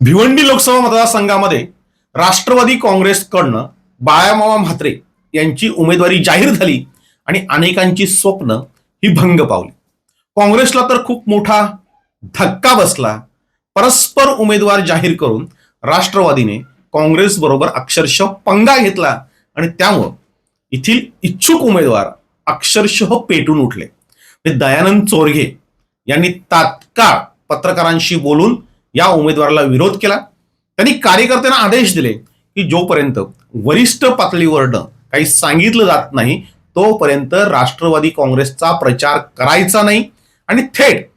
भिवंडी लोकसभा मतदारसंघामध्ये राष्ट्रवादी काँग्रेसकडनं बाळामामा म्हात्रे यांची उमेदवारी जाहीर झाली आणि अनेकांची स्वप्न ही भंग पावली. काँग्रेसला तर खूप मोठा धक्का बसला. परस्पर उमेदवार जाहीर करून राष्ट्रवादीने काँग्रेस बरोबर अक्षरशः पंगा घेतला आणि त्यामुळं येथील इच्छुक उमेदवार अक्षरशः पेटून उठले. दयानंद चोरघे यांनी तात्काळ पत्रकारांशी बोलून या उमेदवाराला विरोध केला. त्यांनी कार्यकर्त्यांना आदेश दिले की जोपर्यंत वरिष्ठ पातळीवरनं काही सांगितलं जात नाही तोपर्यंत राष्ट्रवादी काँग्रेसचा प्रचार करायचा नाही. आणि थेट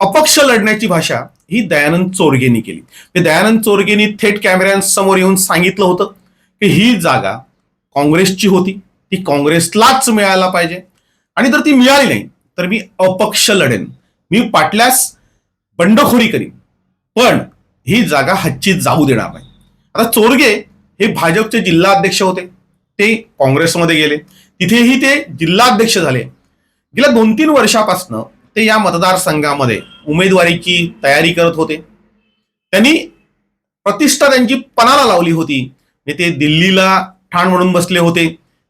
अपक्ष लढण्याची भाषा ही दयानंद चोरगेनी केली. ते दयानंद चोरगेनी थेट कॅमेऱ्यांसमोर येऊन सांगितलं होतं की ही जागा काँग्रेसची होती. ती काँग्रेसलाच मिळायला पाहिजे. आणि जर ती मिळाली नाही तर मी अपक्ष लढेन. मी पाटल्यास बंडखोरी करीन. पण ही जागा हच्ची जाऊ देणार नाही. आता चोरगे हे भाजपचे जिल्हा अध्यक्ष होते. ते काँग्रेसमध्ये गेले. तिथेही ते जिल्हाध्यक्ष झाले. गेल्या दोन तीन वर्षापासनं ते या मतदारसंघामध्ये उमेदवारीची तयारी करत होते. त्यांनी प्रतिष्ठा त्यांची पणाला लावली होती. ते दिल्लीला ठाण म्हणून बसले होते.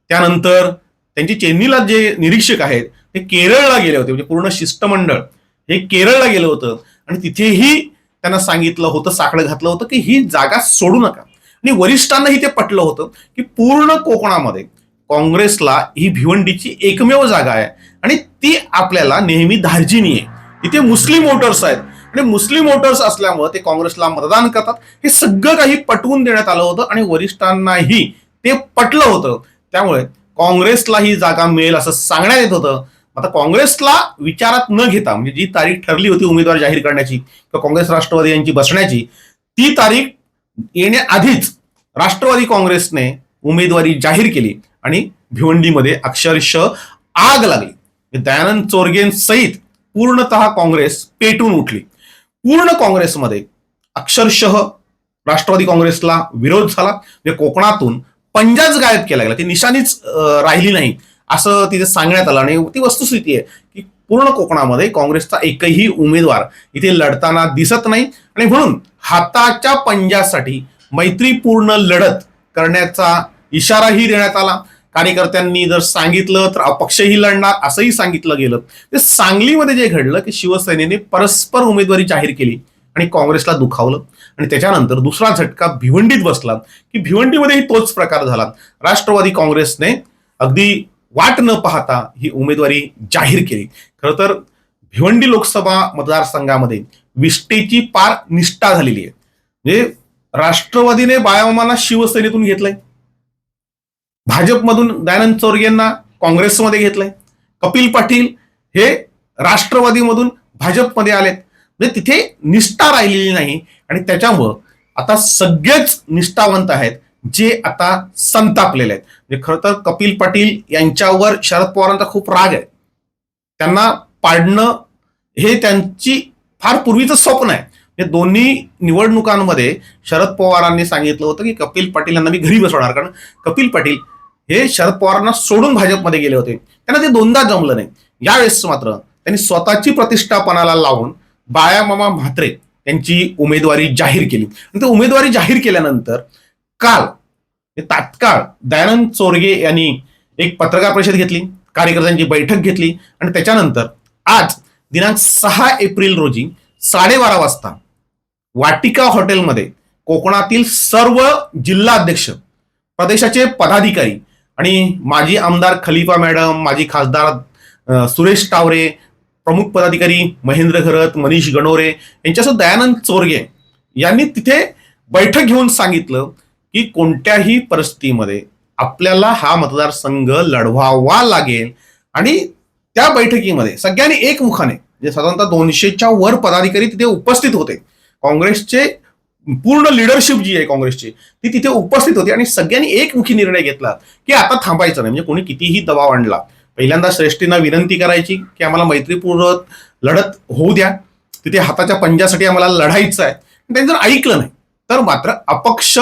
त्यानंतर त्यांचे चेन्नईला जे निरीक्षक आहेत ते केरळला गेले होते. म्हणजे पूर्ण शिष्टमंडळ हे केरळला गेलं होतं. आणि तिथेही त्यांना सांगितलं होतं साकडं घातलं होतं की ही जागा सोडू नका. आणि वरिष्ठांनाही ते पटलं होतं की पूर्ण कोकणामध्ये काँग्रेसला ही भिवंडीची एकमेव जागा आहे. आणि ती आपल्याला नेहमी धार्जिनी आहे. इथे मुस्लिम वोटर्स आहेत. आणि मुस्लिम वोटर्स असल्यामुळे ते काँग्रेसला मतदान करतात. हे सगळं काही पटवून देण्यात आलं होतं आणि वरिष्ठांनाही ते पटलं होतं. त्यामुळे काँग्रेसला ही जागा मिळेल असं सांगण्यात येत होतं. आता काँग्रेसला विचारात न घेता म्हणजे जी तारीख ठरली होती उमेदवार जाहीर करण्याची किंवा काँग्रेस राष्ट्रवादी यांची बसण्याची ती तारीख येण्याआधीच राष्ट्रवादी काँग्रेसने उमेदवारी जाहीर केली. आणि भिवंडीमध्ये अक्षरशः आग लागली. दयानंद चोरगेंसहित पूर्णतः काँग्रेस पेटून उठली. पूर्ण काँग्रेसमध्ये अक्षरशः राष्ट्रवादी काँग्रेसला विरोध झाला. म्हणजे कोकणातून पंजाच गायब केला गेला. ती निशाणीच राहिली नाही. असं तिथे सांगण्यात आलं आणि ती वस्तुस्थिती आहे की पूर्ण कोकणामध्ये काँग्रेसचा एकही उमेदवार इथे लढताना दिसत नाही. आणि म्हणून हाताच्या पंजासाठी मैत्रीपूर्ण लढत करण्याचा इशाराही देण्यात आला. कार्यकर्त्यांनी जर सांगितलं तर अपक्षही लढणार असंही सांगितलं गेलं. ते सांगलीमध्ये जे घडलं की शिवसेनेने परस्पर उमेदवारी जाहीर केली आणि काँग्रेसला दुखावलं. आणि त्याच्यानंतर दुसरा झटका भिवंडीत बसला की भिवंडीमध्येही तोच प्रकार झाला. राष्ट्रवादी काँग्रेसने अगदी वाट न पाहता ही उमेदवारी जाहीर केली. खरं तर भिवंडी लोकसभा मतदारसंघामध्ये विष्टेची पार निष्ठा झालेली आहे. म्हणजे राष्ट्रवादीने बाळामामांना शिवसेनेतून घेतलंय. भाजपमधून दयानंद चौरगे यांना काँग्रेसमध्ये घेतलंय. कपिल पाटील हे राष्ट्रवादीमधून भाजपमध्ये आलेत. म्हणजे तिथे निष्ठा राहिलेली नाही. आणि त्याच्यामुळं आता सगळेच निष्ठावंत आहेत. जे आता संतापलेले आहेत. म्हणजे खरं तर कपिल पाटील यांच्यावर शरद पवारांचा खूप राग आहे. त्यांना पाडणं हे त्यांची फार पूर्वीचं स्वप्न आहे. हे दोन्ही निवडणुकांमध्ये शरद पवारांनी सांगितलं होतं की कपिल पाटील यांना मी घरी बसवणार. कारण कपिल पाटील हे शरद पवारांना सोडून भाजपमध्ये गेले होते. त्यांना ते दोनदा जमलं नाही. यावेळेस मात्र त्यांनी स्वतःची प्रतिष्ठापणाला लावून बाळामामा म्हात्रे यांची उमेदवारी जाहीर केली. आणि ती उमेदवारी जाहीर केल्यानंतर काल हे तात्काळ दयानंद चोरगे यांनी एक पत्रकार परिषद घेतली कार्यकर्त्यांची बैठक घेतली आणि त्याच्यानंतर आज दिनांक सहा एप्रिल रोजी साडेबारा वाजता वाटिका हॉटेलमध्ये कोकणातील सर्व जिल्हाध्यक्ष प्रदेशाचे पदाधिकारी आणि माजी आमदार खलिफा मॅडम माजी खासदार सुरेश टावरे प्रमुख पदाधिकारी महेंद्र घरत मनीष गणोरे यांच्यासह दयानंद चोरगे यांनी तिथे बैठक घेऊन सांगितलं की कोणत्याही परिस्थितीमध्ये आपल्याला हा मतदारसंघ लढवावा लागेल. आणि त्या बैठकीमध्ये सगळ्यांनी एकमुखाने म्हणजे साधारणतः दोनशेच्या वर पदाधिकारी तिथे उपस्थित होते. काँग्रेसचे पूर्ण लिडरशिप जी आहे काँग्रेसची ती तिथे उपस्थित होती आणि सगळ्यांनी एकमुखी निर्णय घेतला की आता थांबायचं नाही. म्हणजे कोणी कितीही दबाव आणला पहिल्यांदा श्रेष्ठींना विनंती करायची की आम्हाला मैत्रीपूर्ण लढत होऊ द्या. तिथे हाताच्या पंजासाठी आम्हाला लढायचं आहे. त्यांनी जर ऐकलं नाही तर मात्र अपक्ष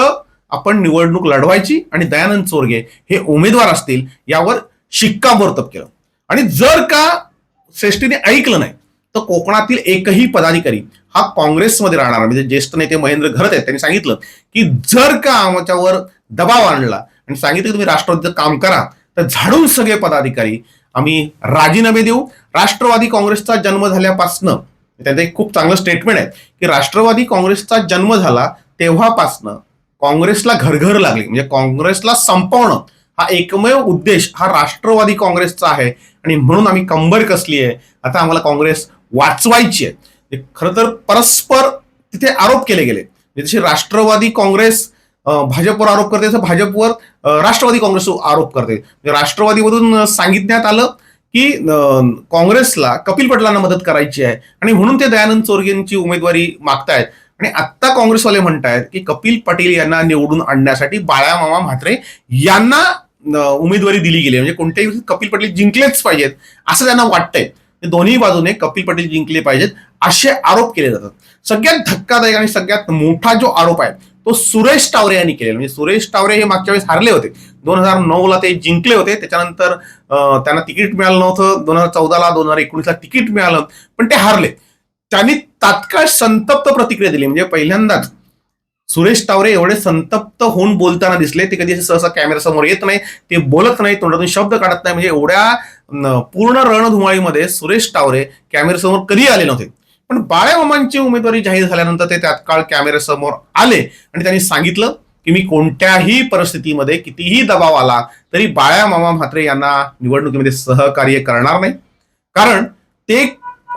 आपण निवडणूक लढवायची आणि दयानंद चोरगे हे उमेदवार असतील यावर शिक्कामोर्तब केलं. आणि जर का श्रेष्ठीने ऐकलं नाही तर कोकणातील एकही पदाधिकारी हा काँग्रेसमध्ये राहणार. म्हणजे ज्येष्ठ नेते महेंद्र घरत आहेत त्यांनी सांगितलं की जर का आमच्यावर दबाव आणला आणि सांगितलं की तुम्ही राष्ट्रवादीचं काम करा तर झाडून सगळे पदाधिकारी आम्ही राजीनामे देऊ. राष्ट्रवादी काँग्रेसचा जन्म झाल्यापासनं त्यांचं एक खूप चांगलं स्टेटमेंट आहे की राष्ट्रवादी काँग्रेसचा जन्म झाला तेव्हापासनं काँग्रेसला घरघर लागली. म्हणजे काँग्रेसला संपवणं हा एकमेव उद्देश हा राष्ट्रवादी काँग्रेसचा आहे. आणि म्हणून आम्ही कंबर कसली आहे आता आम्हाला काँग्रेस वाचवायची आहे. म्हणजे खरं तर परस्पर तिथे आरोप केले गेले. म्हणजे जसे राष्ट्रवादी काँग्रेस भाजपवर आरोप करते तसं भाजपवर राष्ट्रवादी काँग्रेस आरोप करते. म्हणजे राष्ट्रवादीमधून सांगितण्यात आलं की काँग्रेसला कपिल पटलांना मदत करायची आहे. आणि म्हणून ते दयानंद चोरगेंची उमेदवारी मागतायत. आणि आत्ता काँग्रेसवाले म्हणतायत की कपिल पटेल यांना निवडून आणण्यासाठी बाळामामा म्हात्रे यांना उमेदवारी दिली गेली. आहे. म्हणजे कोणत्याही कपिल पटेल जिंकलेच पाहिजेत असं त्यांना वाटतंय. ते दोन्ही बाजूने कपिल पटेल जिंकले पाहिजेत असे आरोप केले जातात. सगळ्यात धक्कादायक आणि सगळ्यात मोठा जो आरोप आहे तो सुरेश टावरे यांनी केलेला. म्हणजे सुरेश टावरे हे मागच्या वेळेस हारले होते. दोन हजार नऊला ते जिंकले होते. त्याच्यानंतर त्यांना तिकीट मिळालं नव्हतं. दोन हजार चौदाला दोन हजार एकोणीसला तिकीट मिळालं पण ते हारले. त्यांनी तात्काळ संतप्त प्रतिक्रिया दिली. म्हणजे पहिल्यांदाच सुरेश टावरे एवढे संतप्त होऊन बोलताना दिसले. ते कधी सहसा सहसा कॅमेऱ्यासमोर येत नाही ते बोलत नाही तोंडातून शब्द काढत नाही. म्हणजे एवढ्या पूर्ण रणधुमाळीमध्ये सुरेश टावरे कॅमेऱ्यासमोर कधी आले नव्हते. पण बाळ्यामामांची उमेदवारी जाहीर झाल्यानंतर ते तात्काळ कॅमेऱ्यासमोर आले आणि त्यांनी सांगितलं की मी कोणत्याही परिस्थितीमध्ये कितीही दबाव आला तरी बाळ्यामामा म्हात्रे यांना निवडणुकीमध्ये सहकार्य करणार नाही. कारण ते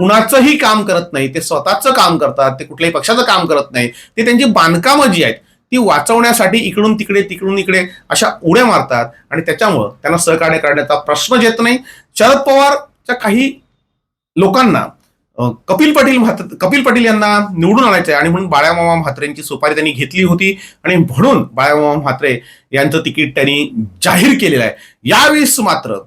कुणाचंही काम करत नाही ते स्वतःचं काम करतात ते कुठल्याही पक्षाचं काम करत नाही ते त्यांची बांधकामं जी आहेत ती वाचवण्यासाठी इकडून तिकडे तिकडून इकडे अशा उड्या मारतात आणि त्याच्यामुळं त्यांना सहकार्य करण्याचा प्रश्न येत नाही. शरद पवारच्या काही लोकांना कपिल पाटील कपिल पाटील यांना निवडून आणायचं आहे आणि म्हणून बाळामामा म्हात्रेंची सुपारी त्यांनी घेतली होती आणि म्हणून बाळामामा म्हात्रे यांचं तिकीट त्यांनी जाहीर केलेलं आहे. यावेळेस मात्र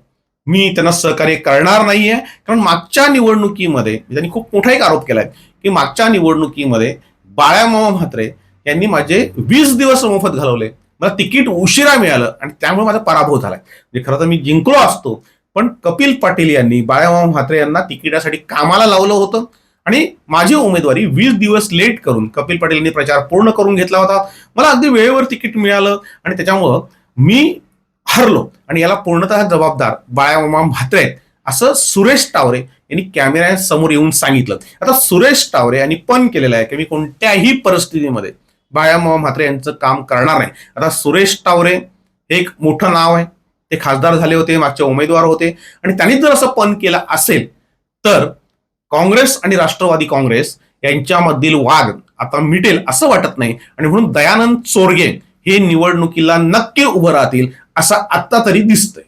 मी त्यांना सहकार्य करणार नाहीये. कारण मागच्या निवडणुकीमध्ये त्यांनी खूप मोठा एक आरोप केला आहे की मागच्या निवडणुकीमध्ये बाळ्यामामा म्हात्रे यांनी माझे वीस दिवस मोफत घालवले. मला तिकीट उशिरा मिळालं आणि त्यामुळे माझा पराभव झालाय. म्हणजे खरं तर मी जिंकलो असतो पण कपिल पाटील यांनी बाळ्यामामा म्हात्रे यांना तिकिटासाठी कामाला लावलं होतं. आणि माझी उमेदवारी वीस दिवस लेट करून कपिल पाटील यांनी प्रचार पूर्ण करून घेतला होता. मला अगदी वेळेवर तिकीट मिळालं आणि त्याच्यामुळं मी हरलो. आणि याला पूर्णतः जबाबदार बाळामाम म्हात्रे आहेत. असं सुरेश टावरे यांनी कॅमेऱ्यासमोर येऊन सांगितलं. आता सुरेश टावरे यांनी पण केलेलं आहे की मी कोणत्याही परिस्थितीमध्ये बाळामामा म्हात्रे यांचं काम करणार नाही. आता सुरेश टावरे हे एक मोठं नाव आहे. ते खासदार झाले होते मागचे उमेदवार होते. आणि त्यांनी जर असं पण केलं असेल तर काँग्रेस आणि राष्ट्रवादी काँग्रेस यांच्यामधील वाद आता मिटेल असं वाटत नाही. आणि म्हणून दयानंद चोरगे हे निवडणुकीला नक्की उभं राहतील असं आत्ता तरी दिसतंय.